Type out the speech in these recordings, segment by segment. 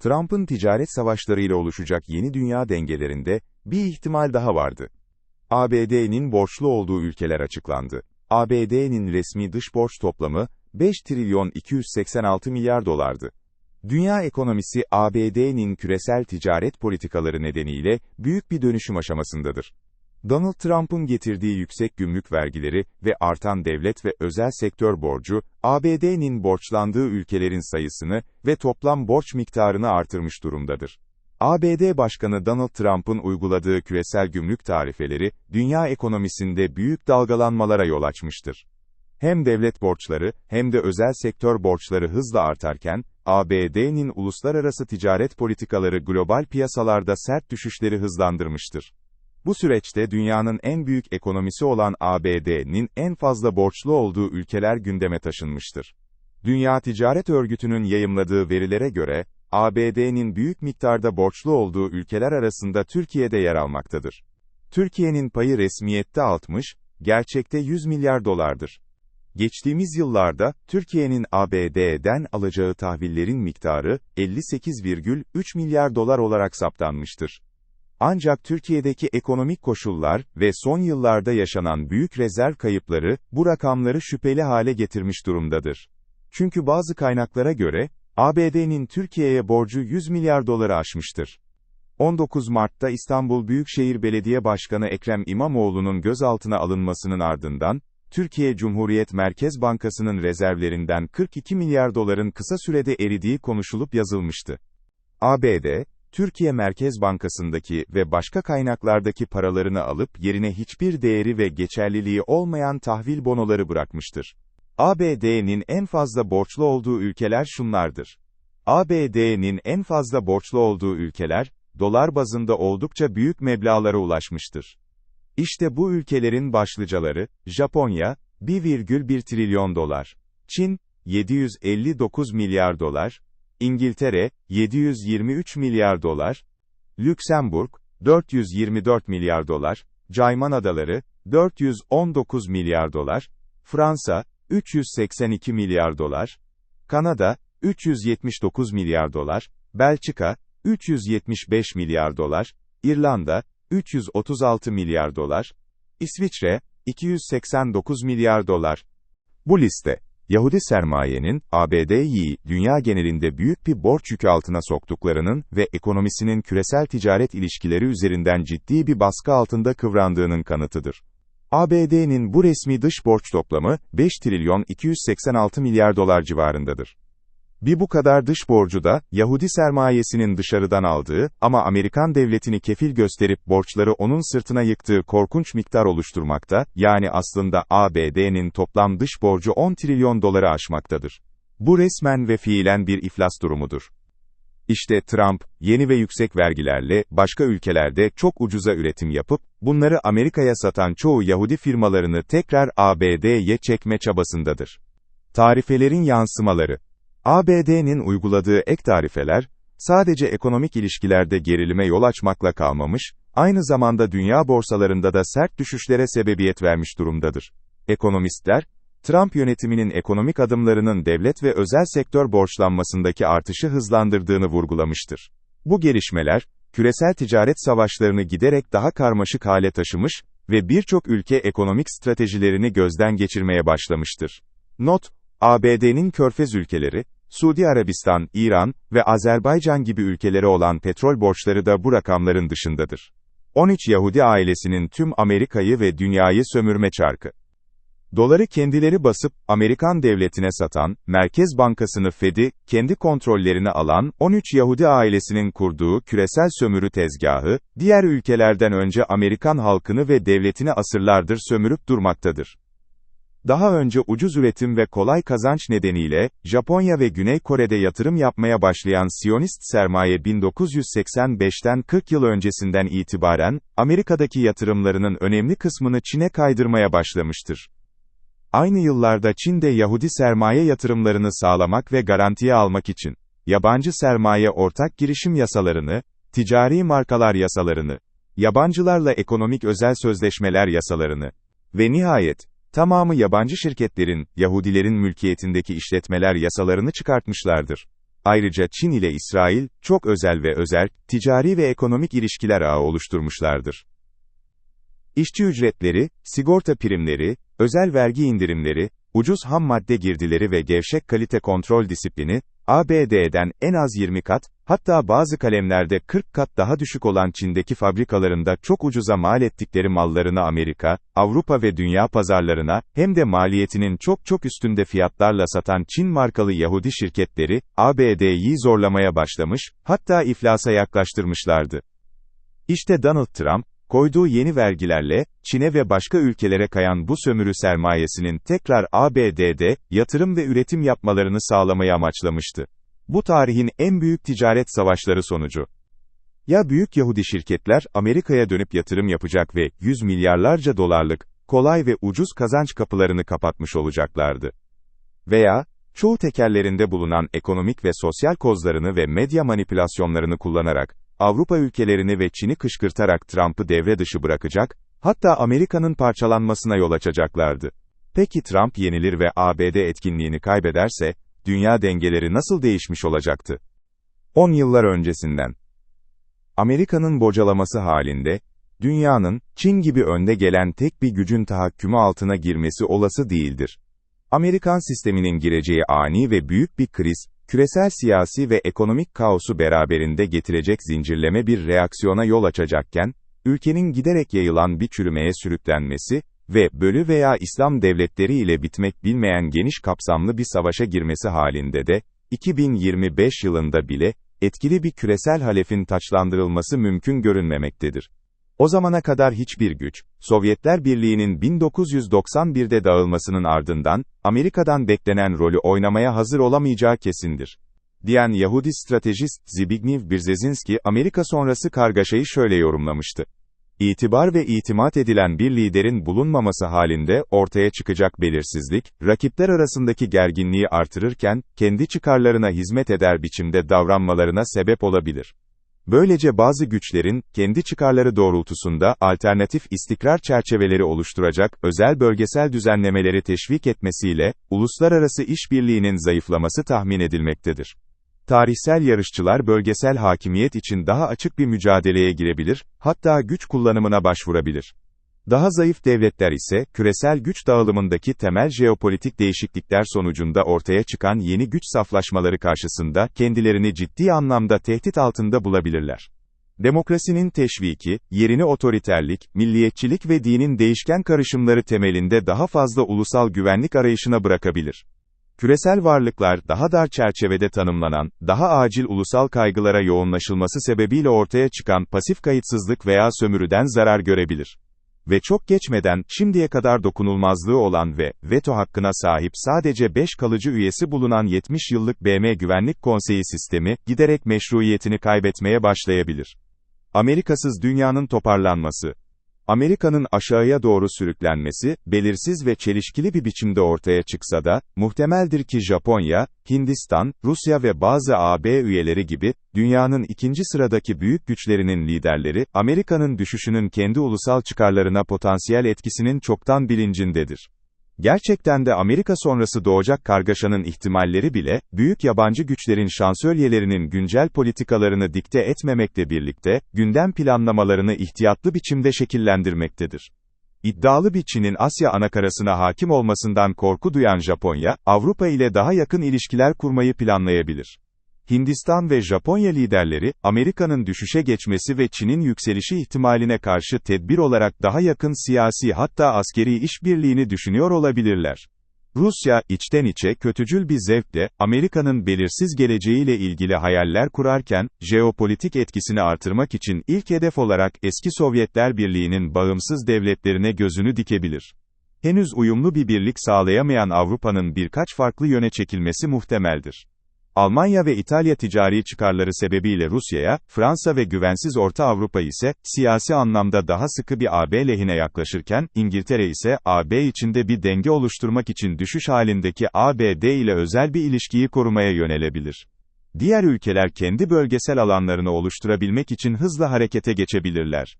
Trump'ın ticaret savaşlarıyla oluşacak yeni dünya dengelerinde bir ihtimal daha vardı. ABD'nin borçlu olduğu ülkeler açıklandı. ABD'nin resmi dış borç toplamı 5 trilyon 286 milyar dolardı. Dünya ekonomisi ABD'nin küresel ticaret politikaları nedeniyle büyük bir dönüşüm aşamasındadır. Donald Trump'ın getirdiği yüksek gümrük vergileri ve artan devlet ve özel sektör borcu, ABD'nin borçlandığı ülkelerin sayısını ve toplam borç miktarını artırmış durumdadır. ABD Başkanı Donald Trump'ın uyguladığı küresel gümrük tarifeleri, dünya ekonomisinde büyük dalgalanmalara yol açmıştır. Hem devlet borçları hem de özel sektör borçları hızla artarken, ABD'nin uluslararası ticaret politikaları global piyasalarda sert düşüşleri hızlandırmıştır. Bu süreçte dünyanın en büyük ekonomisi olan ABD'nin en fazla borçlu olduğu ülkeler gündeme taşınmıştır. Dünya Ticaret Örgütü'nün yayımladığı verilere göre, ABD'nin büyük miktarda borçlu olduğu ülkeler arasında Türkiye'de yer almaktadır. Türkiye'nin payı resmiyette 60, gerçekte 100 milyar dolardır. Geçtiğimiz yıllarda, Türkiye'nin ABD'den alacağı tahvillerin miktarı, 58,3 milyar dolar olarak saptanmıştır. Ancak Türkiye'deki ekonomik koşullar ve son yıllarda yaşanan büyük rezerv kayıpları, bu rakamları şüpheli hale getirmiş durumdadır. Çünkü bazı kaynaklara göre, ABD'nin Türkiye'ye borcu 100 milyar doları aşmıştır. 19 Mart'ta İstanbul Büyükşehir Belediye Başkanı Ekrem İmamoğlu'nun gözaltına alınmasının ardından, Türkiye Cumhuriyet Merkez Bankası'nın rezervlerinden 42 milyar doların kısa sürede eridiği konuşulup yazılmıştı. ABD, Türkiye Merkez Bankası'ndaki ve başka kaynaklardaki paralarını alıp yerine hiçbir değeri ve geçerliliği olmayan tahvil bonoları bırakmıştır. ABD'nin en fazla borçlu olduğu ülkeler şunlardır. ABD'nin en fazla borçlu olduğu ülkeler, dolar bazında oldukça büyük meblağlara ulaşmıştır. İşte bu ülkelerin başlıcaları, Japonya, 1,1 trilyon dolar, Çin, 759 milyar dolar, İngiltere, 723 milyar dolar, Lüksemburg, 424 milyar dolar, Cayman Adaları, 419 milyar dolar, Fransa, 382 milyar dolar, Kanada, 379 milyar dolar, Belçika, 375 milyar dolar, İrlanda, 336 milyar dolar, İsviçre, 289 milyar dolar. Bu liste, Yahudi sermayenin, ABD'yi, dünya genelinde büyük bir borç yükü altına soktuklarının ve ekonomisinin küresel ticaret ilişkileri üzerinden ciddi bir baskı altında kıvrandığının kanıtıdır. ABD'nin bu resmi dış borç toplamı, 5 trilyon 286 milyar dolar civarındadır. Bir bu kadar dış borcu da, Yahudi sermayesinin dışarıdan aldığı, ama Amerikan devletini kefil gösterip borçları onun sırtına yıktığı korkunç miktar oluşturmakta, yani aslında ABD'nin toplam dış borcu 10 trilyon doları aşmaktadır. Bu resmen ve fiilen bir iflas durumudur. İşte Trump, yeni ve yüksek vergilerle, başka ülkelerde çok ucuza üretim yapıp, bunları Amerika'ya satan çoğu Yahudi firmalarını tekrar ABD'ye çekme çabasındadır. Tarifelerin yansımaları ABD'nin uyguladığı ek tarifeler, sadece ekonomik ilişkilerde gerilime yol açmakla kalmamış, aynı zamanda dünya borsalarında da sert düşüşlere sebebiyet vermiş durumdadır. Ekonomistler, Trump yönetiminin ekonomik adımlarının devlet ve özel sektör borçlanmasındaki artışı hızlandırdığını vurgulamıştır. Bu gelişmeler, küresel ticaret savaşlarını giderek daha karmaşık hale taşımış ve birçok ülke ekonomik stratejilerini gözden geçirmeye başlamıştır. Not, ABD'nin körfez ülkeleri, Suudi Arabistan, İran ve Azerbaycan gibi ülkelere olan petrol borçları da bu rakamların dışındadır. 13 Yahudi ailesinin tüm Amerika'yı ve dünyayı sömürme çarkı. Doları kendileri basıp, Amerikan devletine satan, Merkez Bankası'nı Fed'i, kendi kontrollerine alan, 13 Yahudi ailesinin kurduğu küresel sömürü tezgahı, diğer ülkelerden önce Amerikan halkını ve devletini asırlardır sömürüp durmaktadır. Daha önce ucuz üretim ve kolay kazanç nedeniyle, Japonya ve Güney Kore'de yatırım yapmaya başlayan Siyonist sermaye 1985'ten 40 yıl öncesinden itibaren, Amerika'daki yatırımlarının önemli kısmını Çin'e kaydırmaya başlamıştır. Aynı yıllarda Çin'de Yahudi sermaye yatırımlarını sağlamak ve garantiye almak için, yabancı sermaye ortak girişim yasalarını, ticari markalar yasalarını, yabancılarla ekonomik özel sözleşmeler yasalarını ve nihayet, tamamı yabancı şirketlerin, Yahudilerin mülkiyetindeki işletmeler yasalarını çıkartmışlardır. Ayrıca Çin ile İsrail, çok özel ve özel, ticari ve ekonomik ilişkiler ağı oluşturmuşlardır. İşçi ücretleri, sigorta primleri, özel vergi indirimleri, ucuz ham madde girdileri ve gevşek kalite kontrol disiplini, ABD'den en az 20 kat, hatta bazı kalemlerde 40 kat daha düşük olan Çin'deki fabrikalarında çok ucuza mal ettikleri mallarını Amerika, Avrupa ve dünya pazarlarına, hem de maliyetinin çok çok üstünde fiyatlarla satan Çin markalı Yahudi şirketleri, ABD'yi zorlamaya başlamış, hatta iflasa yaklaştırmışlardı. İşte Donald Trump, koyduğu yeni vergilerle, Çin'e ve başka ülkelere kayan bu sömürü sermayesinin tekrar ABD'de, yatırım ve üretim yapmalarını sağlamayı amaçlamıştı. Bu tarihin en büyük ticaret savaşları sonucu. Ya büyük Yahudi şirketler, Amerika'ya dönüp yatırım yapacak ve, yüz milyarlarca dolarlık, kolay ve ucuz kazanç kapılarını kapatmış olacaklardı. Veya, çoğu tekerlerinde bulunan ekonomik ve sosyal kozlarını ve medya manipülasyonlarını kullanarak, Avrupa ülkelerini ve Çin'i kışkırtarak Trump'ı devre dışı bırakacak, hatta Amerika'nın parçalanmasına yol açacaklardı. Peki Trump yenilir ve ABD etkinliğini kaybederse, dünya dengeleri nasıl değişmiş olacaktı? 10 yıllar öncesinden. Amerika'nın bocalaması halinde, dünyanın, Çin gibi önde gelen tek bir gücün tahakkümü altına girmesi olası değildir. Amerikan sisteminin gireceği ani ve büyük bir kriz, küresel siyasi ve ekonomik kaosu beraberinde getirecek zincirleme bir reaksiyona yol açacakken, ülkenin giderek yayılan bir çürümeye sürüklenmesi ve bölü veya İslam devletleri ile bitmek bilmeyen geniş kapsamlı bir savaşa girmesi halinde de, 2025 yılında bile, etkili bir küresel halefin taçlandırılması mümkün görünmemektedir. O zamana kadar hiçbir güç, Sovyetler Birliği'nin 1991'de dağılmasının ardından, Amerika'dan beklenen rolü oynamaya hazır olamayacağı kesindir. Diyen Yahudi stratejist Zbigniew Brzezinski, Amerika sonrası kargaşayı şöyle yorumlamıştı. İtibar ve itimat edilen bir liderin bulunmaması halinde ortaya çıkacak belirsizlik, rakipler arasındaki gerginliği artırırken, kendi çıkarlarına hizmet eder biçimde davranmalarına sebep olabilir. Böylece bazı güçlerin, kendi çıkarları doğrultusunda, alternatif istikrar çerçeveleri oluşturacak, özel bölgesel düzenlemeleri teşvik etmesiyle, uluslararası işbirliğinin zayıflaması tahmin edilmektedir. Tarihsel yarışçılar bölgesel hakimiyet için daha açık bir mücadeleye girebilir, hatta güç kullanımına başvurabilir. Daha zayıf devletler ise, küresel güç dağılımındaki temel jeopolitik değişiklikler sonucunda ortaya çıkan yeni güç saflaşmaları karşısında, kendilerini ciddi anlamda tehdit altında bulabilirler. Demokrasinin teşviki, yerini otoriterlik, milliyetçilik ve dinin değişken karışımları temelinde daha fazla ulusal güvenlik arayışına bırakabilir. Küresel varlıklar daha dar çerçevede tanımlanan, daha acil ulusal kaygılara yoğunlaşılması sebebiyle ortaya çıkan pasif kayıtsızlık veya sömürüden zarar görebilir ve çok geçmeden, şimdiye kadar dokunulmazlığı olan ve, veto hakkına sahip sadece 5 kalıcı üyesi bulunan 70 yıllık BM Güvenlik Konseyi sistemi, giderek meşruiyetini kaybetmeye başlayabilir. Amerikasız dünyanın toparlanması Amerika'nın aşağıya doğru sürüklenmesi, belirsiz ve çelişkili bir biçimde ortaya çıksa da, muhtemeldir ki Japonya, Hindistan, Rusya ve bazı AB üyeleri gibi, dünyanın ikinci sıradaki büyük güçlerinin liderleri, Amerika'nın düşüşünün kendi ulusal çıkarlarına potansiyel etkisinin çoktan bilincindedir. Gerçekten de Amerika sonrası doğacak kargaşanın ihtimalleri bile, büyük yabancı güçlerin şansölyelerinin güncel politikalarını dikte etmemekle birlikte, gündem planlamalarını ihtiyatlı biçimde şekillendirmektedir. İddialı bir Çin'in Asya anakarasına hakim olmasından korku duyan Japonya, Avrupa ile daha yakın ilişkiler kurmayı planlayabilir. Hindistan ve Japonya liderleri, Amerika'nın düşüşe geçmesi ve Çin'in yükselişi ihtimaline karşı tedbir olarak daha yakın siyasi hatta askeri işbirliğini düşünüyor olabilirler. Rusya, içten içe kötücül bir zevkle, Amerika'nın belirsiz geleceğiyle ilgili hayaller kurarken, jeopolitik etkisini artırmak için ilk hedef olarak eski Sovyetler Birliği'nin bağımsız devletlerine gözünü dikebilir. Henüz uyumlu bir birlik sağlayamayan Avrupa'nın birkaç farklı yöne çekilmesi muhtemeldir. Almanya ve İtalya ticari çıkarları sebebiyle Rusya'ya, Fransa ve güvensiz Orta Avrupa ise, siyasi anlamda daha sıkı bir AB lehine yaklaşırken, İngiltere ise, AB içinde bir denge oluşturmak için düşüş halindeki ABD ile özel bir ilişkiyi korumaya yönelebilir. Diğer ülkeler kendi bölgesel alanlarını oluşturabilmek için hızla harekete geçebilirler.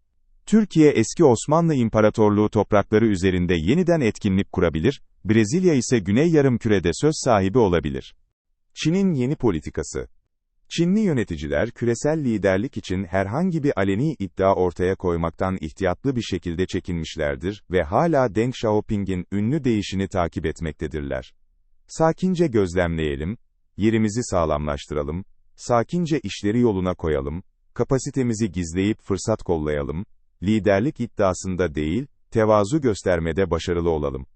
Türkiye eski Osmanlı İmparatorluğu toprakları üzerinde yeniden etkinlik kurabilir, Brezilya ise Güney Yarımküre'de söz sahibi olabilir. Çin'in yeni politikası Çinli yöneticiler küresel liderlik için herhangi bir aleni iddia ortaya koymaktan ihtiyatlı bir şekilde çekinmişlerdir ve hala Deng Xiaoping'in ünlü değişini takip etmektedirler. Sakince gözlemleyelim, yerimizi sağlamlaştıralım, sakince işleri yoluna koyalım, kapasitemizi gizleyip fırsat kollayalım, liderlik iddiasında değil, tevazu göstermede başarılı olalım.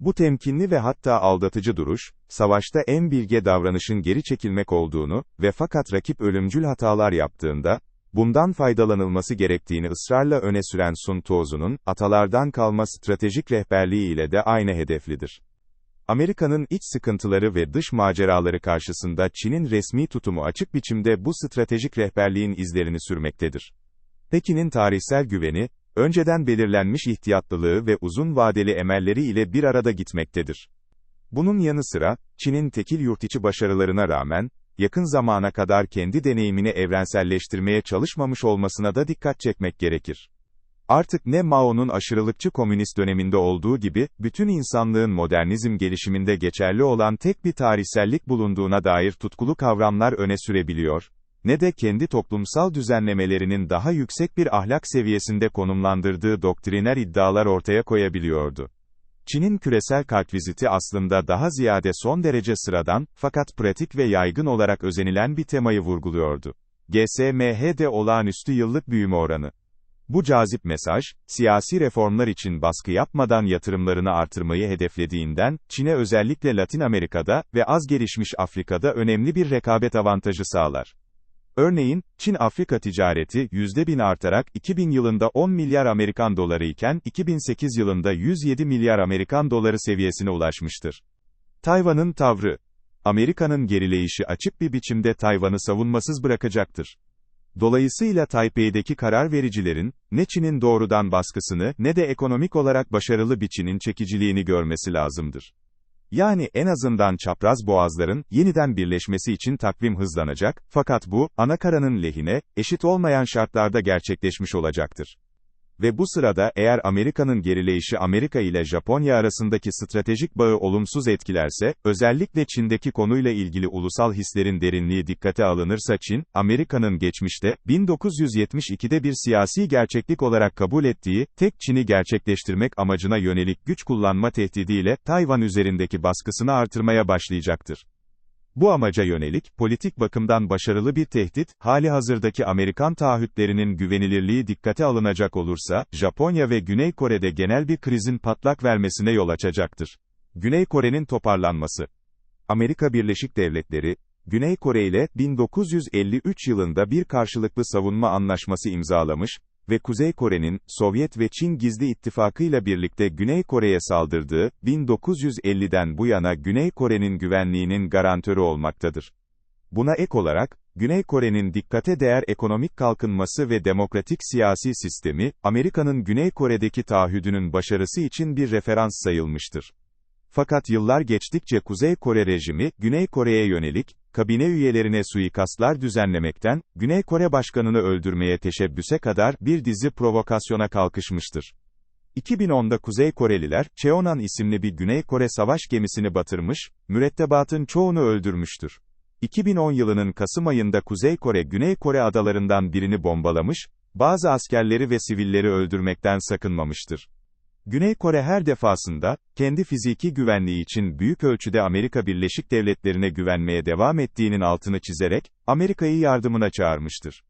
Bu temkinli ve hatta aldatıcı duruş, savaşta en bilge davranışın geri çekilmek olduğunu ve fakat rakip ölümcül hatalar yaptığında, bundan faydalanılması gerektiğini ısrarla öne süren Sun Tzu'nun, atalardan kalma stratejik rehberliği ile de aynı hedeflidir. Amerika'nın iç sıkıntıları ve dış maceraları karşısında Çin'in resmi tutumu açık biçimde bu stratejik rehberliğin izlerini sürmektedir. Pekin'in tarihsel güveni, önceden belirlenmiş ihtiyatlılığı ve uzun vadeli emelleri ile bir arada gitmektedir. Bunun yanı sıra, Çin'in tekil yurtiçi başarılarına rağmen, yakın zamana kadar kendi deneyimini evrenselleştirmeye çalışmamış olmasına da dikkat çekmek gerekir. Artık ne Mao'nun aşırılıkçı komünist döneminde olduğu gibi, bütün insanlığın modernizm gelişiminde geçerli olan tek bir tarihsellik bulunduğuna dair tutkulu kavramlar öne sürebiliyor, ne de kendi toplumsal düzenlemelerinin daha yüksek bir ahlak seviyesinde konumlandırdığı doktriner iddialar ortaya koyabiliyordu. Çin'in küresel kartviziti aslında daha ziyade son derece sıradan, fakat pratik ve yaygın olarak özenilen bir temayı vurguluyordu. GSMH'de olağanüstü yıllık büyüme oranı. Bu cazip mesaj, siyasi reformlar için baskı yapmadan yatırımlarını artırmayı hedeflediğinden, Çin'e özellikle Latin Amerika'da ve az gelişmiş Afrika'da önemli bir rekabet avantajı sağlar. Örneğin, Çin-Afrika ticareti %1000 artarak 2000 yılında 10 milyar Amerikan doları iken 2008 yılında 107 milyar Amerikan doları seviyesine ulaşmıştır. Tayvan'ın tavrı Amerika'nın gerileyişi açık bir biçimde Tayvan'ı savunmasız bırakacaktır. Dolayısıyla Taipei'deki karar vericilerin, ne Çin'in doğrudan baskısını ne de ekonomik olarak başarılı bir Çin'in çekiciliğini görmesi lazımdır. Yani en azından çapraz boğazların yeniden birleşmesi için takvim hızlanacak, fakat bu, anakaranın lehine, eşit olmayan şartlarda gerçekleşmiş olacaktır. Ve bu sırada eğer Amerika'nın gerileyişi Amerika ile Japonya arasındaki stratejik bağı olumsuz etkilerse, özellikle Çin'deki konuyla ilgili ulusal hislerin derinliği dikkate alınırsa Çin, Amerika'nın geçmişte, 1972'de bir siyasi gerçeklik olarak kabul ettiği, tek Çin'i gerçekleştirmek amacına yönelik güç kullanma tehdidiyle, Tayvan üzerindeki baskısını artırmaya başlayacaktır. Bu amaca yönelik, politik bakımdan başarılı bir tehdit, hali hazırdaki Amerikan taahhütlerinin güvenilirliği dikkate alınacak olursa, Japonya ve Güney Kore'de genel bir krizin patlak vermesine yol açacaktır. Güney Kore'nin toparlanması Amerika Birleşik Devletleri, Güney Kore ile 1953 yılında bir karşılıklı savunma anlaşması imzalamış, ve Kuzey Kore'nin, Sovyet ve Çin gizli ittifakıyla birlikte Güney Kore'ye saldırdığı, 1950'den bu yana Güney Kore'nin güvenliğinin garantörü olmaktadır. Buna ek olarak, Güney Kore'nin dikkate değer ekonomik kalkınması ve demokratik siyasi sistemi, Amerika'nın Güney Kore'deki taahhüdünün başarısı için bir referans sayılmıştır. Fakat yıllar geçtikçe Kuzey Kore rejimi, Güney Kore'ye yönelik, kabine üyelerine suikastlar düzenlemekten, Güney Kore Başkanı'nı öldürmeye teşebbüse kadar bir dizi provokasyona kalkışmıştır. 2010'da Kuzey Koreliler, Cheonan isimli bir Güney Kore savaş gemisini batırmış, mürettebatın çoğunu öldürmüştür. 2010 yılının Kasım ayında Kuzey Kore, Güney Kore adalarından birini bombalamış, bazı askerleri ve sivilleri öldürmekten sakınmamıştır. Güney Kore her defasında, kendi fiziki güvenliği için büyük ölçüde Amerika Birleşik Devletleri'ne güvenmeye devam ettiğinin altını çizerek, Amerika'yı yardımına çağırmıştır.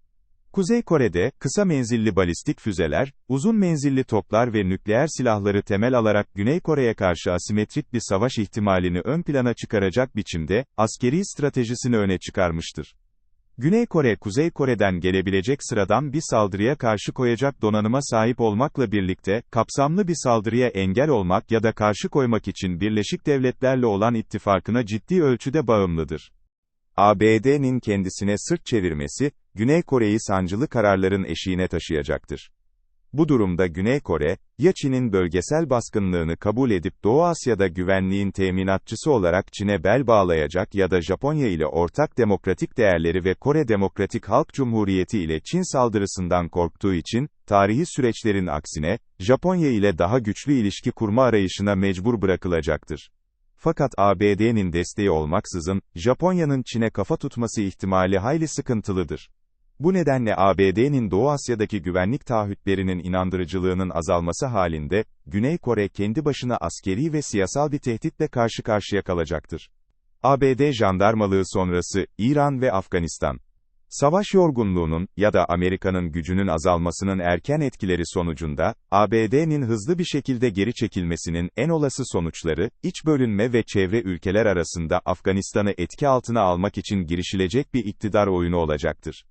Kuzey Kore'de, kısa menzilli balistik füzeler, uzun menzilli toplar ve nükleer silahları temel alarak Güney Kore'ye karşı asimetrik bir savaş ihtimalini ön plana çıkaracak biçimde, askeri stratejisini öne çıkarmıştır. Güney Kore, Kuzey Kore'den gelebilecek sıradan bir saldırıya karşı koyacak donanıma sahip olmakla birlikte, kapsamlı bir saldırıya engel olmak ya da karşı koymak için Birleşik Devletlerle olan ittifakına ciddi ölçüde bağımlıdır. ABD'nin kendisine sırt çevirmesi, Güney Kore'yi sancılı kararların eşiğine taşıyacaktır. Bu durumda Güney Kore, ya Çin'in bölgesel baskınlığını kabul edip Doğu Asya'da güvenliğin teminatçısı olarak Çin'e bel bağlayacak ya da Japonya ile ortak demokratik değerleri ve Kore Demokratik Halk Cumhuriyeti ile Çin saldırısından korktuğu için, tarihi süreçlerin aksine, Japonya ile daha güçlü ilişki kurma arayışına mecbur bırakılacaktır. Fakat ABD'nin desteği olmaksızın, Japonya'nın Çin'e kafa tutması ihtimali hayli sıkıntılıdır. Bu nedenle ABD'nin Doğu Asya'daki güvenlik taahhütlerinin inandırıcılığının azalması halinde, Güney Kore kendi başına askeri ve siyasal bir tehditle karşı karşıya kalacaktır. ABD jandarmalığı sonrası, İran ve Afganistan. Savaş yorgunluğunun ya da Amerika'nın gücünün azalmasının erken etkileri sonucunda, ABD'nin hızlı bir şekilde geri çekilmesinin en olası sonuçları, iç bölünme ve çevre ülkeler arasında Afganistan'ı etki altına almak için girişilecek bir iktidar oyunu olacaktır.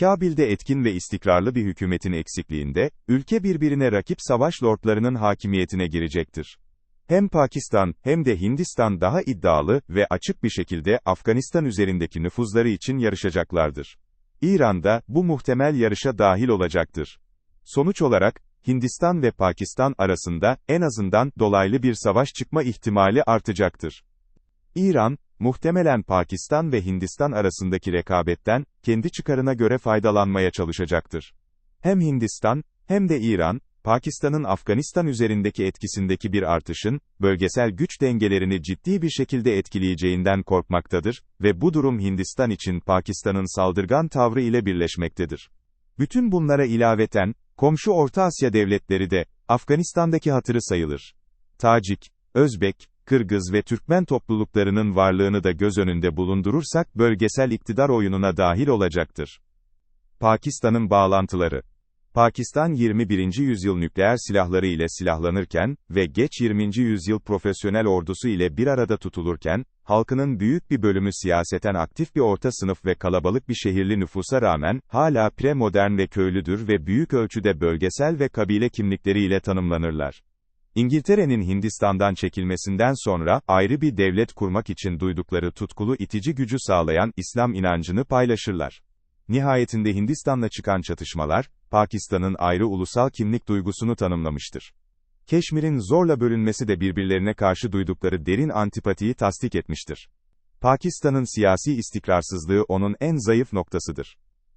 Kabil'de etkin ve istikrarlı bir hükümetin eksikliğinde, ülke birbirine rakip savaş lordlarının hakimiyetine girecektir. Hem Pakistan hem de Hindistan daha iddialı ve açık bir şekilde Afganistan üzerindeki nüfuzları için yarışacaklardır. İran da bu muhtemel yarışa dahil olacaktır. Sonuç olarak, Hindistan ve Pakistan arasında en azından dolaylı bir savaş çıkma ihtimali artacaktır. İran, muhtemelen Pakistan ve Hindistan arasındaki rekabetten kendi çıkarına göre faydalanmaya çalışacaktır. Hem Hindistan hem de İran, Pakistan'ın Afganistan üzerindeki etkisindeki bir artışın, bölgesel güç dengelerini ciddi bir şekilde etkileyeceğinden korkmaktadır ve bu durum Hindistan için Pakistan'ın saldırgan tavrı ile birleşmektedir. Bütün bunlara ilaveten, komşu Orta Asya devletleri de, Afganistan'daki hatırı sayılır. Tacik, Özbek, Kırgız ve Türkmen topluluklarının varlığını da göz önünde bulundurursak bölgesel iktidar oyununa dahil olacaktır. Pakistan'ın bağlantıları Pakistan 21. yüzyıl nükleer silahları ile silahlanırken ve geç 20. yüzyıl profesyonel ordusu ile bir arada tutulurken, halkının büyük bir bölümü siyaseten aktif bir orta sınıf ve kalabalık bir şehirli nüfusa rağmen, hala premodern ve köylüdür ve büyük ölçüde bölgesel ve kabile kimlikleriyle tanımlanırlar. İngiltere'nin Hindistan'dan çekilmesinden sonra, ayrı bir devlet kurmak için duydukları tutkulu itici gücü sağlayan İslam inancını paylaşırlar. Nihayetinde Hindistan'la çıkan çatışmalar, Pakistan'ın ayrı ulusal kimlik duygusunu tanımlamıştır. Keşmir'in zorla bölünmesi de birbirlerine karşı duydukları derin antipatiyi tasdik etmiştir. Pakistan'ın siyasi istikrarsızlığı onun en zayıf noktasıdır.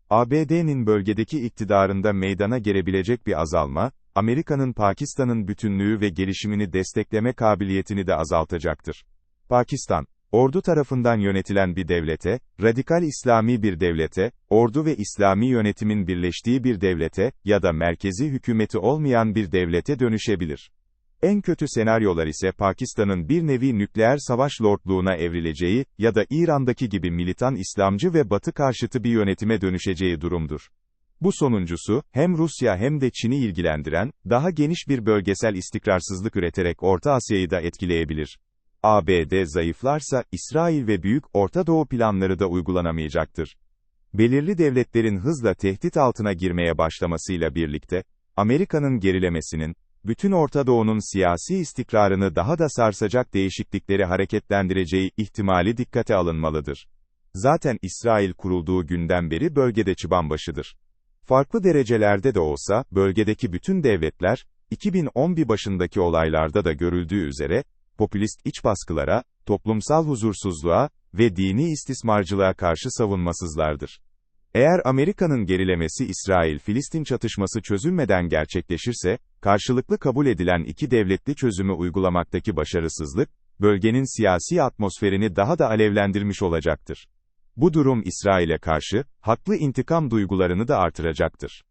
ABD'nin bölgedeki iktidarında meydana gelebilecek bir azalma, Amerika'nın Pakistan'ın bütünlüğü ve gelişimini destekleme kabiliyetini de azaltacaktır. Pakistan, ordu tarafından yönetilen bir devlete, radikal İslami bir devlete, ordu ve İslami yönetimin birleştiği bir devlete ya da merkezi hükümeti olmayan bir devlete dönüşebilir. En kötü senaryolar ise Pakistan'ın bir nevi nükleer savaş lordluğuna evrileceği ya da İran'daki gibi militan İslamcı ve Batı karşıtı bir yönetime dönüşeceği durumdur. Bu sonuncusu, hem Rusya hem de Çin'i ilgilendiren, daha geniş bir bölgesel istikrarsızlık üreterek Orta Asya'yı da etkileyebilir. ABD zayıflarsa, İsrail ve Büyük Orta Doğu planları da uygulanamayacaktır. Belirli devletlerin hızla tehdit altına girmeye başlamasıyla birlikte, Amerika'nın gerilemesinin, bütün Orta Doğu'nun siyasi istikrarını daha da sarsacak değişiklikleri hareketlendireceği ihtimali dikkate alınmalıdır. Zaten İsrail kurulduğu günden beri bölgede çıbanbaşıdır. Farklı derecelerde de olsa, bölgedeki bütün devletler, 2011 başındaki olaylarda da görüldüğü üzere, popülist iç baskılara, toplumsal huzursuzluğa ve dini istismarcılığa karşı savunmasızlardır. Eğer Amerika'nın gerilemesi İsrail-Filistin çatışması çözülmeden gerçekleşirse, karşılıklı kabul edilen iki devletli çözümü uygulamaktaki başarısızlık, bölgenin siyasi atmosferini daha da alevlendirmiş olacaktır. Bu durum İsrail'e karşı, haklı intikam duygularını da artıracaktır.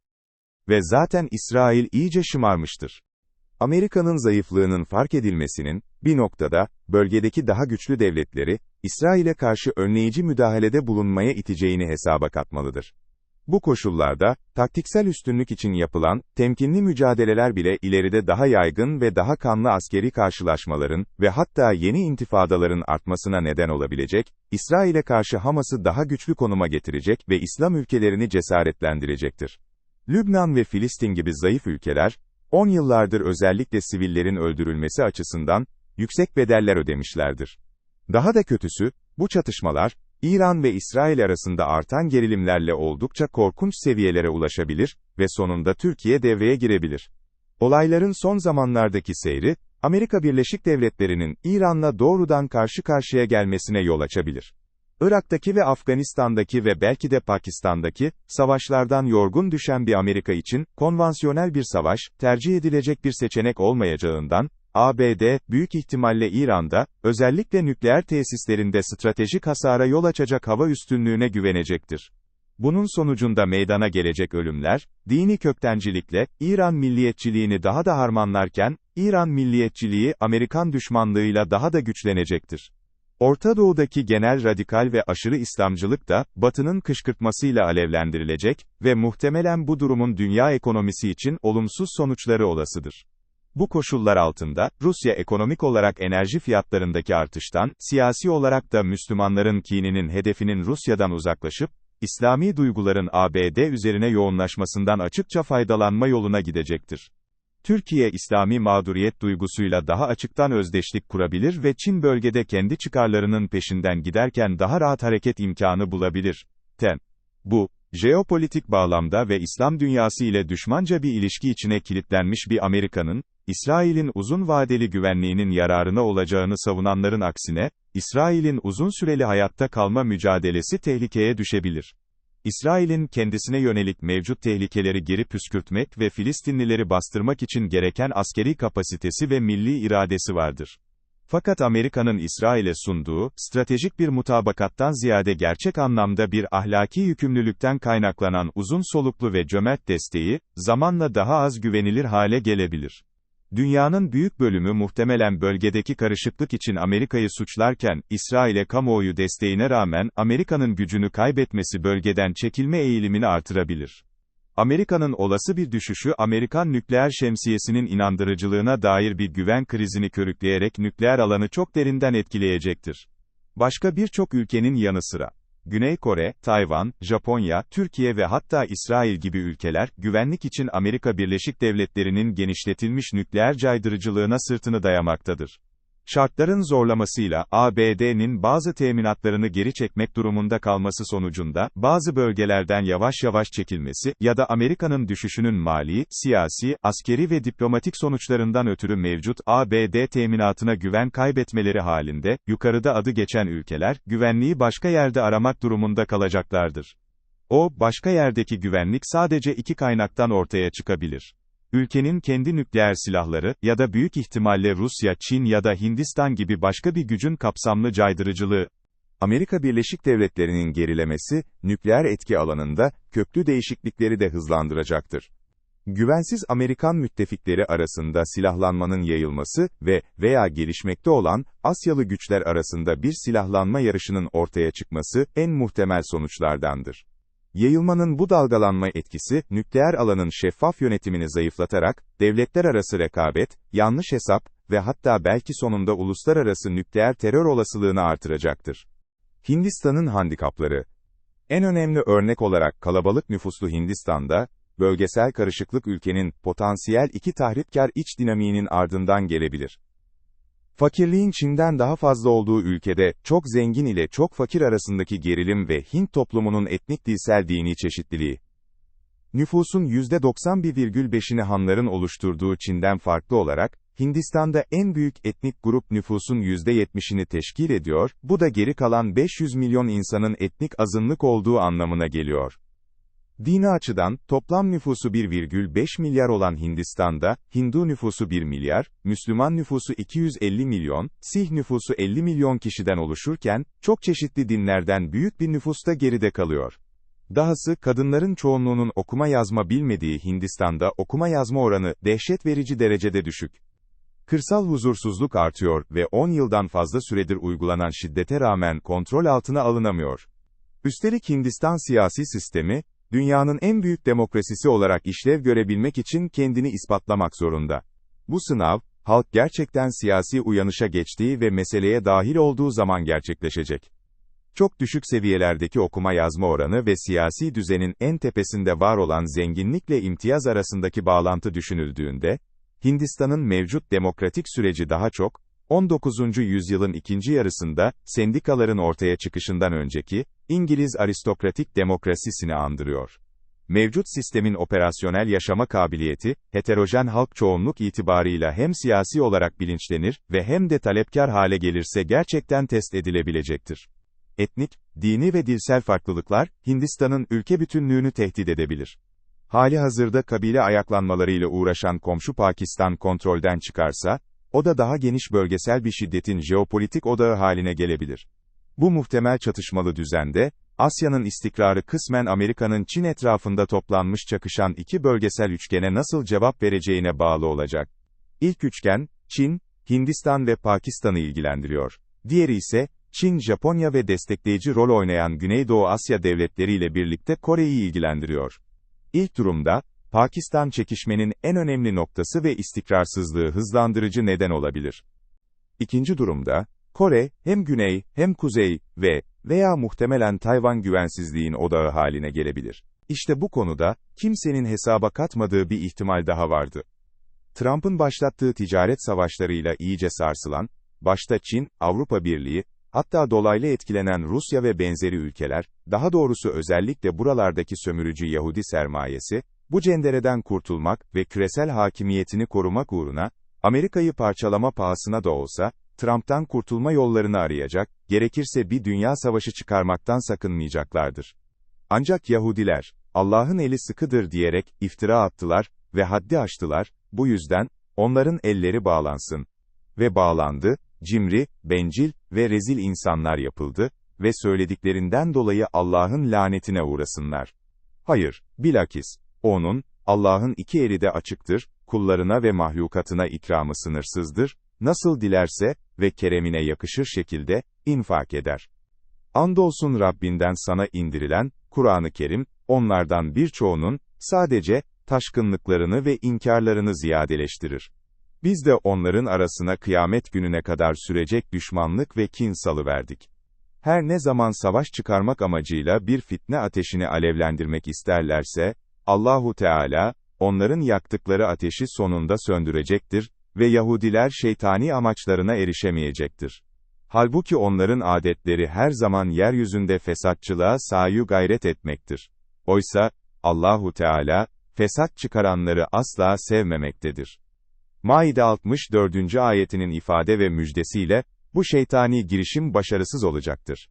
Ve zaten İsrail iyice şımarmıştır. Amerika'nın zayıflığının fark edilmesinin, bir noktada, bölgedeki daha güçlü devletleri, İsrail'e karşı önleyici müdahalede bulunmaya iteceğini hesaba katmalıdır. Bu koşullarda, taktiksel üstünlük için yapılan, temkinli mücadeleler bile ileride daha yaygın ve daha kanlı askeri karşılaşmaların ve hatta yeni intifadaların artmasına neden olabilecek, İsrail'e karşı Hamas'ı daha güçlü konuma getirecek ve İslam ülkelerini cesaretlendirecektir. Lübnan ve Filistin gibi zayıf ülkeler, 10 yıllardır özellikle sivillerin öldürülmesi açısından, yüksek bedeller ödemişlerdir. Daha da kötüsü, bu çatışmalar, İran ve İsrail arasında artan gerilimlerle oldukça korkunç seviyelere ulaşabilir ve sonunda Türkiye devreye girebilir. Olayların son zamanlardaki seyri, Amerika Birleşik Devletleri'nin İran'la doğrudan karşı karşıya gelmesine yol açabilir. Irak'taki ve Afganistan'daki ve belki de Pakistan'daki, savaşlardan yorgun düşen bir Amerika için, konvansiyonel bir savaş, tercih edilecek bir seçenek olmayacağından, ABD, büyük ihtimalle İran'da, özellikle nükleer tesislerinde stratejik hasara yol açacak hava üstünlüğüne güvenecektir. Bunun sonucunda meydana gelecek ölümler, dini köktencilikle, İran milliyetçiliğini daha da harmanlarken, İran milliyetçiliği, Amerikan düşmanlığıyla daha da güçlenecektir. Orta Doğu'daki genel radikal ve aşırı İslamcılık da, Batı'nın kışkırtmasıyla alevlendirilecek ve muhtemelen bu durumun dünya ekonomisi için olumsuz sonuçları olasıdır. Bu koşullar altında, Rusya ekonomik olarak enerji fiyatlarındaki artıştan, siyasi olarak da Müslümanların kininin hedefinin Rusya'dan uzaklaşıp, İslami duyguların ABD üzerine yoğunlaşmasından açıkça faydalanma yoluna gidecektir. Türkiye İslami mağduriyet duygusuyla daha açıktan özdeşlik kurabilir ve Çin bölgede kendi çıkarlarının peşinden giderken daha rahat hareket imkanı bulabilir. Ten. Bu, jeopolitik bağlamda ve İslam dünyası ile düşmanca bir ilişki içine kilitlenmiş bir Amerika'nın, İsrail'in uzun vadeli güvenliğinin yararına olacağını savunanların aksine, İsrail'in uzun süreli hayatta kalma mücadelesi tehlikeye düşebilir. İsrail'in kendisine yönelik mevcut tehlikeleri geri püskürtmek ve Filistinlileri bastırmak için gereken askeri kapasitesi ve milli iradesi vardır. Fakat Amerika'nın İsrail'e sunduğu, stratejik bir mutabakattan ziyade gerçek anlamda bir ahlaki yükümlülükten kaynaklanan uzun soluklu ve cömert desteği, zamanla daha az güvenilir hale gelebilir. Dünyanın büyük bölümü muhtemelen bölgedeki karışıklık için Amerika'yı suçlarken, İsrail'e kamuoyu desteğine rağmen, Amerika'nın gücünü kaybetmesi bölgeden çekilme eğilimini artırabilir. Amerika'nın olası bir düşüşü Amerikan nükleer şemsiyesinin inandırıcılığına dair bir güven krizini körükleyerek nükleer alanı çok derinden etkileyecektir. Başka birçok ülkenin yanı sıra, Güney Kore, Tayvan, Japonya, Türkiye ve hatta İsrail gibi ülkeler, güvenlik için Amerika Birleşik Devletleri'nin genişletilmiş nükleer caydırıcılığına sırtını dayamaktadır. Şartların zorlamasıyla, ABD'nin bazı teminatlarını geri çekmek durumunda kalması sonucunda, bazı bölgelerden yavaş yavaş çekilmesi, ya da Amerika'nın düşüşünün mali, siyasi, askeri ve diplomatik sonuçlarından ötürü mevcut ABD teminatına güven kaybetmeleri halinde, yukarıda adı geçen ülkeler, güvenliği başka yerde aramak durumunda kalacaklardır. O, başka yerdeki güvenlik sadece iki kaynaktan ortaya çıkabilir ülkenin kendi nükleer silahları, ya da büyük ihtimalle Rusya, Çin ya da Hindistan gibi başka bir gücün kapsamlı caydırıcılığı. Amerika Birleşik Devletleri'nin gerilemesi, nükleer etki alanında, köklü değişiklikleri de hızlandıracaktır. Güvensiz Amerikan müttefikleri arasında silahlanmanın yayılması ve veya gelişmekte olan Asyalı güçler arasında bir silahlanma yarışının ortaya çıkması en muhtemel sonuçlardandır. Yayılmanın bu dalgalanma etkisi, nükleer alanın şeffaf yönetimini zayıflatarak, devletler arası rekabet, yanlış hesap ve hatta belki sonunda uluslararası nükleer terör olasılığını artıracaktır. Hindistan'ın handikapları En önemli örnek olarak kalabalık nüfuslu Hindistan'da, bölgesel karışıklık ülkenin potansiyel iki tahrikkar iç dinamiğinin ardından gelebilir. Fakirliğin Çin'den daha fazla olduğu ülkede, çok zengin ile çok fakir arasındaki gerilim ve Hint toplumunun etnik dilsel dini çeşitliliği. Nüfusun %91,5'ini Hanların oluşturduğu Çin'den farklı olarak, Hindistan'da en büyük etnik grup nüfusun %70'ini teşkil ediyor, bu da geri kalan 500 milyon insanın etnik azınlık olduğu anlamına geliyor. Dini açıdan, toplam nüfusu 1,5 milyar olan Hindistan'da, Hindu nüfusu 1 milyar, Müslüman nüfusu 250 milyon, Sih nüfusu 50 milyon kişiden oluşurken, çok çeşitli dinlerden büyük bir nüfusta geride kalıyor. Dahası, kadınların çoğunluğunun okuma yazma bilmediği Hindistan'da okuma yazma oranı, dehşet verici derecede düşük. Kırsal huzursuzluk artıyor ve 10 yıldan fazla süredir uygulanan şiddete rağmen kontrol altına alınamıyor. Üstelik Hindistan siyasi sistemi, dünyanın en büyük demokrasisi olarak işlev görebilmek için kendini ispatlamak zorunda. Bu sınav, halk gerçekten siyasi uyanışa geçtiği ve meseleye dahil olduğu zaman gerçekleşecek. Çok düşük seviyelerdeki okuma yazma oranı ve siyasi düzenin en tepesinde var olan zenginlikle imtiyaz arasındaki bağlantı düşünüldüğünde, Hindistan'ın mevcut demokratik süreci daha çok, 19. yüzyılın ikinci yarısında, sendikaların ortaya çıkışından önceki, İngiliz aristokratik demokrasisini andırıyor. Mevcut sistemin operasyonel yaşama kabiliyeti, heterojen halk çoğunluk itibarıyla hem siyasi olarak bilinçlenir ve hem de talepkar hale gelirse gerçekten test edilebilecektir. Etnik, dini ve dilsel farklılıklar, Hindistan'ın ülke bütünlüğünü tehdit edebilir. Hali hazırda kabile ayaklanmalarıyla uğraşan komşu Pakistan kontrolden çıkarsa, o da daha geniş bölgesel bir şiddetin jeopolitik odağı haline gelebilir. Bu muhtemel çatışmalı düzende, Asya'nın istikrarı kısmen Amerika'nın Çin etrafında toplanmış çakışan iki bölgesel üçgene nasıl cevap vereceğine bağlı olacak. İlk üçgen, Çin, Hindistan ve Pakistan'ı ilgilendiriyor. Diğeri ise, Çin, Japonya ve destekleyici rol oynayan Güneydoğu Asya devletleriyle birlikte Kore'yi ilgilendiriyor. İlk durumda, Pakistan çekişmenin en önemli noktası ve istikrarsızlığı hızlandırıcı neden olabilir. İkinci durumda, Kore, hem güney, hem kuzey ve veya muhtemelen Tayvan güvensizliğin odağı haline gelebilir. İşte bu konuda, kimsenin hesaba katmadığı bir ihtimal daha vardı. Trump'ın başlattığı ticaret savaşlarıyla iyice sarsılan, başta Çin, Avrupa Birliği, hatta dolaylı etkilenen Rusya ve benzeri ülkeler, daha doğrusu özellikle buralardaki sömürücü Yahudi sermayesi, bu cendereden kurtulmak ve küresel hakimiyetini korumak uğruna, Amerika'yı parçalama pahasına da olsa, Trump'tan kurtulma yollarını arayacak, gerekirse bir dünya savaşı çıkarmaktan sakınmayacaklardır. Ancak Yahudiler, Allah'ın eli sıkıdır diyerek iftira attılar ve haddi aştılar, bu yüzden, onların elleri bağlansın. Ve bağlandı, cimri, bencil ve rezil insanlar yapıldı ve söylediklerinden dolayı Allah'ın lanetine uğrasınlar. Hayır, bilakis, onun, Allah'ın iki eli de açıktır, kullarına ve mahlukatına ikramı sınırsızdır, nasıl dilerse ve keremine yakışır şekilde infak eder. Andolsun Rabbinden sana indirilen Kur'an-ı Kerim onlardan birçoğunun sadece taşkınlıklarını ve inkarlarını ziyadeleştirir. Biz de onların arasına kıyamet gününe kadar sürecek düşmanlık ve kin salıverdik. Her ne zaman savaş çıkarmak amacıyla bir fitne ateşini alevlendirmek isterlerse, Allahu Teala, onların yaktıkları ateşi sonunda söndürecektir ve Yahudiler şeytani amaçlarına erişemeyecektir. Halbuki onların adetleri her zaman yeryüzünde fesatçılığa sayu gayret etmektir. Oysa, Allahu Teala, fesat çıkaranları asla sevmemektedir. Maide 64. ayetinin ifade ve müjdesiyle, bu şeytani girişim başarısız olacaktır.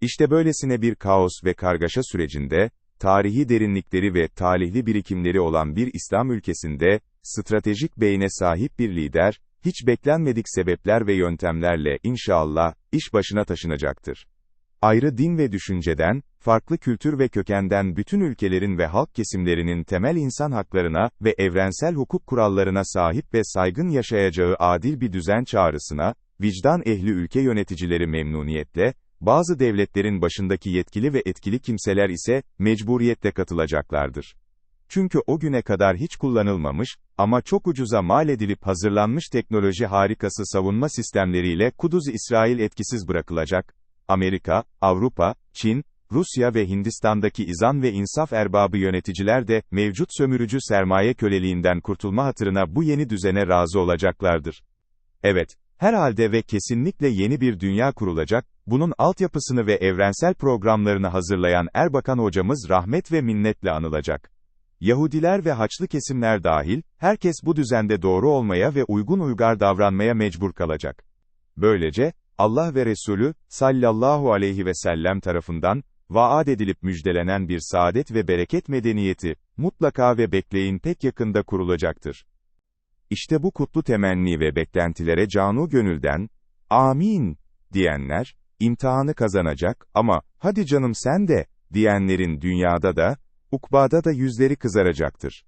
İşte böylesine bir kaos ve kargaşa sürecinde, tarihi derinlikleri ve talihli birikimleri olan bir İslam ülkesinde, stratejik beyne sahip bir lider, hiç beklenmedik sebepler ve yöntemlerle inşallah, iş başına taşınacaktır. Ayrı din ve düşünceden, farklı kültür ve kökenden bütün ülkelerin ve halk kesimlerinin temel insan haklarına ve evrensel hukuk kurallarına sahip ve saygın yaşayacağı adil bir düzen çağrısına, vicdan ehli ülke yöneticileri memnuniyetle, bazı devletlerin başındaki yetkili ve etkili kimseler ise, mecburiyetle katılacaklardır. Çünkü o güne kadar hiç kullanılmamış, ama çok ucuza mal edilip hazırlanmış teknoloji harikası savunma sistemleriyle Kuduz İsrail etkisiz bırakılacak. Amerika, Avrupa, Çin, Rusya ve Hindistan'daki izan ve insaf erbabı yöneticiler de, mevcut sömürücü sermaye köleliğinden kurtulma hatırına bu yeni düzene razı olacaklardır. Evet, herhalde ve kesinlikle yeni bir dünya kurulacak, bunun altyapısını ve evrensel programlarını hazırlayan Erbakan hocamız rahmet ve minnetle anılacak. Yahudiler ve haçlı kesimler dahil, herkes bu düzende doğru olmaya ve uygun uygar davranmaya mecbur kalacak. Böylece, Allah ve Resulü, sallallahu aleyhi ve sellem tarafından, vaat edilip müjdelenen bir saadet ve bereket medeniyeti, mutlaka ve bekleyin pek yakında kurulacaktır. İşte bu kutlu temenni ve beklentilere canu gönülden, amin, diyenler, imtihanı kazanacak ama, hadi canım sen de, diyenlerin dünyada da, ukbada da yüzleri kızaracaktır.